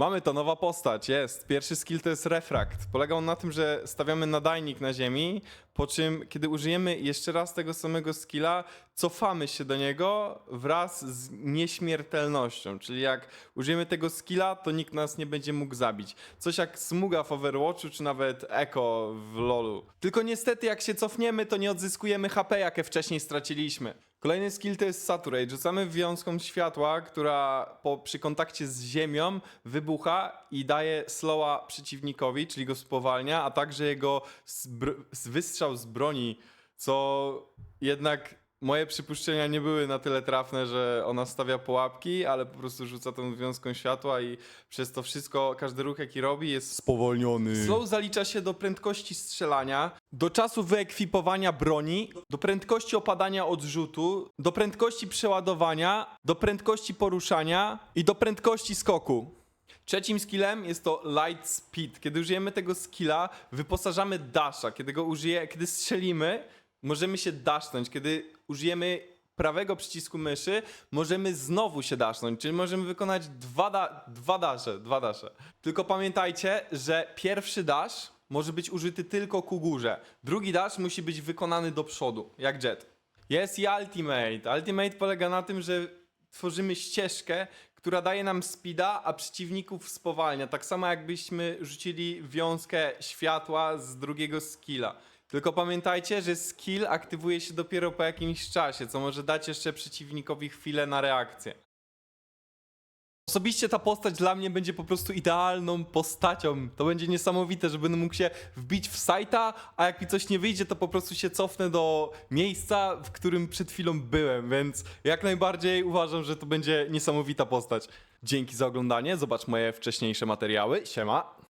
Mamy to, nowa postać, jest. Pierwszy skill to jest refrakt. Polega on na tym, że stawiamy nadajnik na ziemi, po czym kiedy użyjemy jeszcze raz tego samego skilla, cofamy się do niego wraz z nieśmiertelnością. Czyli jak użyjemy tego skilla, to nikt nas nie będzie mógł zabić. Coś jak smuga w Overwatchu, czy nawet Echo w LoLu. Tylko niestety jak się cofniemy, to nie odzyskujemy HP, jakie wcześniej straciliśmy. Kolejny skill to jest Saturate. Rzucamy wiązką światła, która po, przy kontakcie z ziemią wybucha i daje slowa przeciwnikowi, czyli go spowalnia, a także jego zbr- wystrzał z broni, co jednak moje przypuszczenia nie były na tyle trafne, że ona stawia pułapki, ale po prostu rzuca tą wiązką światła i przez to wszystko, każdy ruch jaki robi jest spowolniony. Slow zalicza się do prędkości strzelania, do czasu wyekwipowania broni, do prędkości opadania odrzutu, do prędkości przeładowania, do prędkości poruszania i do prędkości skoku. Trzecim skillem jest to light speed. Kiedy użyjemy tego skilla, wyposażamy dasha. Kiedy go użyje, kiedy strzelimy, możemy się dasznąć. Kiedy użyjemy prawego przycisku myszy, możemy znowu się dasznąć, czyli możemy wykonać dwa, da dwa dasze, dwa dasze. Tylko pamiętajcie, że pierwszy dash może być użyty tylko ku górze. Drugi dash musi być wykonany do przodu, jak jet. Jest i Ultimate. Ultimate polega na tym, że tworzymy ścieżkę, która daje nam speeda, a przeciwników spowalnia. Tak samo jakbyśmy rzucili wiązkę światła z drugiego skilla. Tylko pamiętajcie, że skill aktywuje się dopiero po jakimś czasie, co może dać jeszcze przeciwnikowi chwilę na reakcję. Osobiście ta postać dla mnie będzie po prostu idealną postacią. To będzie niesamowite, że będę mógł się wbić w sajta, a jak mi coś nie wyjdzie, to po prostu się cofnę do miejsca, w którym przed chwilą byłem, więc jak najbardziej uważam, że to będzie niesamowita postać. Dzięki za oglądanie, zobacz moje wcześniejsze materiały. Siema.